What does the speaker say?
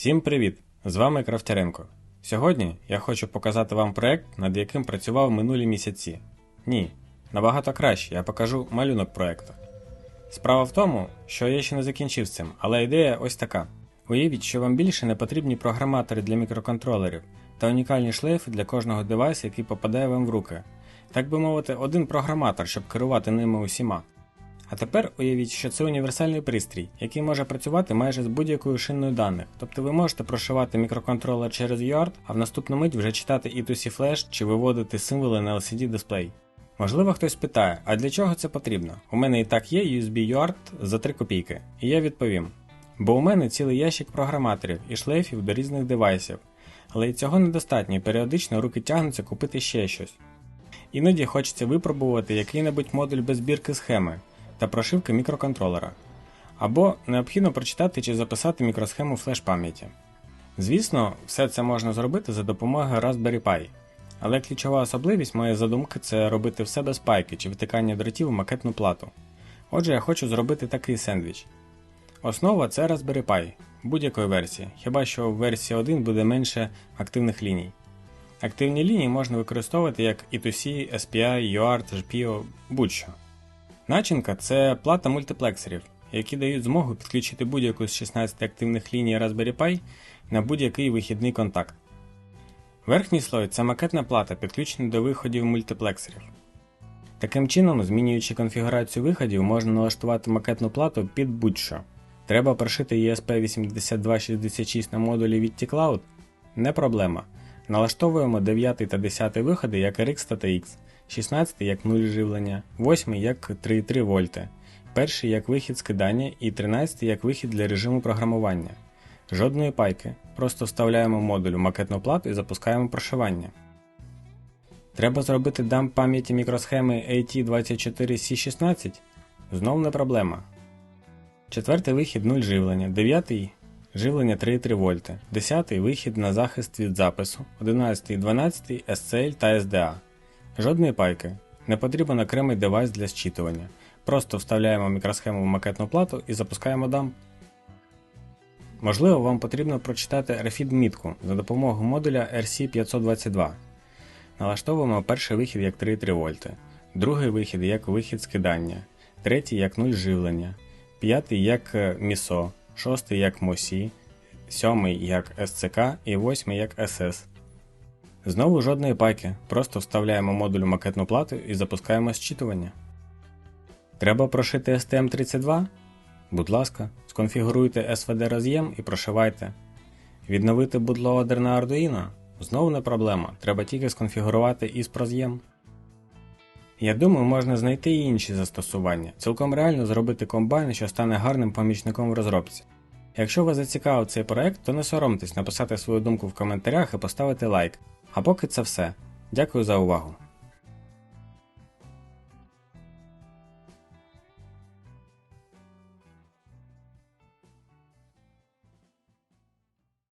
Всім привіт! З вами Крафтяренко. Сьогодні я хочу показати вам проект, над яким працював минулі місяці. Ні, набагато краще я покажу малюнок проекту. Справа в тому, що я ще не закінчив з цим, але ідея ось така. Уявіть, що вам більше не потрібні програматори для мікроконтролерів та унікальні шлейфи для кожного девайсу, який попадає вам в руки. Так би мовити, один програматор, щоб керувати ними усіма. А тепер уявіть, що це універсальний пристрій, який може працювати майже з будь-якою шиною даних. Тобто ви можете прошивати мікроконтролер через UART, а в наступну мить вже читати E2C Flash чи виводити символи на LCD дисплей. Можливо, хтось питає, а для чого це потрібно? У мене і так є USB UART за 3 копійки, і я відповім. Бо у мене цілий ящик програматорів і шлейфів до різних девайсів, але і цього недостатньо, і періодично руки тягнуться купити ще щось. Іноді хочеться випробувати який-небудь модуль без збірки схеми та прошивки мікроконтролера. Або необхідно прочитати чи записати мікросхему флеш-пам'яті. Звісно, все це можна зробити за допомогою Raspberry Pi, але ключова особливість моєї задумки це робити все без пайки чи втикання дротів у макетну плату. Отже, я хочу зробити такий сендвіч. Основа це Raspberry Pi будь-якої версії, хіба що в версії 1 буде менше активних ліній. Активні лінії можна використовувати як E2C, SPI, UART, GPIO, будь-що. Начинка це плата мультиплексорів, які дають змогу підключити будь-яку з 16 активних ліній Raspberry Pi на будь-який вихідний контакт. Верхній слой це макетна плата, підключена до виходів мультиплексорів. Таким чином, змінюючи конфігурацію виходів, можна налаштувати макетну плату під будь-що. Треба прошити ESP8266 на модулі від T-Cloud? Не проблема. Налаштовуємо 9 та 10 виходи як RX та TX, 16 як 0 живлення, 8 як 3,3 вольти, перший як вихід скидання і 13 як вихід для режиму програмування. Жодної пайки, просто вставляємо модуль у макетну плату і запускаємо прошивання. Треба зробити дамп пам'яті мікросхеми AT24C16? Знов не проблема. Четвертий вихід 0 живлення, дев'ятий живлення 3,3 вольти, 10 вихід на захист від запису, 11 12 SCL та SDA. Жодної пайки. Не потрібен окремий девайс для зчитування. Просто вставляємо мікросхему в макетну плату і запускаємо дамп. Можливо, вам потрібно прочитати RFID мітку за допомогою модуля RC522. Налаштовуємо перший вихід як 3,3 вольти, другий вихід як вихід скидання, третій як 0 живлення, п'ятий як MISO, шостий як MOSI, сьомий як SCK і восьмий як SS. Знову жодної пайки, просто вставляємо модуль макетну плату і запускаємо зчитування. Треба прошити STM32? Будь ласка, сконфігуруйте SVD роз'єм і прошивайте. Відновити bootloader на Arduino? Знову не проблема, треба тільки сконфігурувати ISP роз'єм. Я думаю, можна знайти і інші застосування. Цілком реально зробити комбайн, що стане гарним помічником в розробці. Якщо вас зацікавив цей проект, то не соромтесь написати свою думку в коментарях і поставити лайк. А поки це все. Дякую за увагу.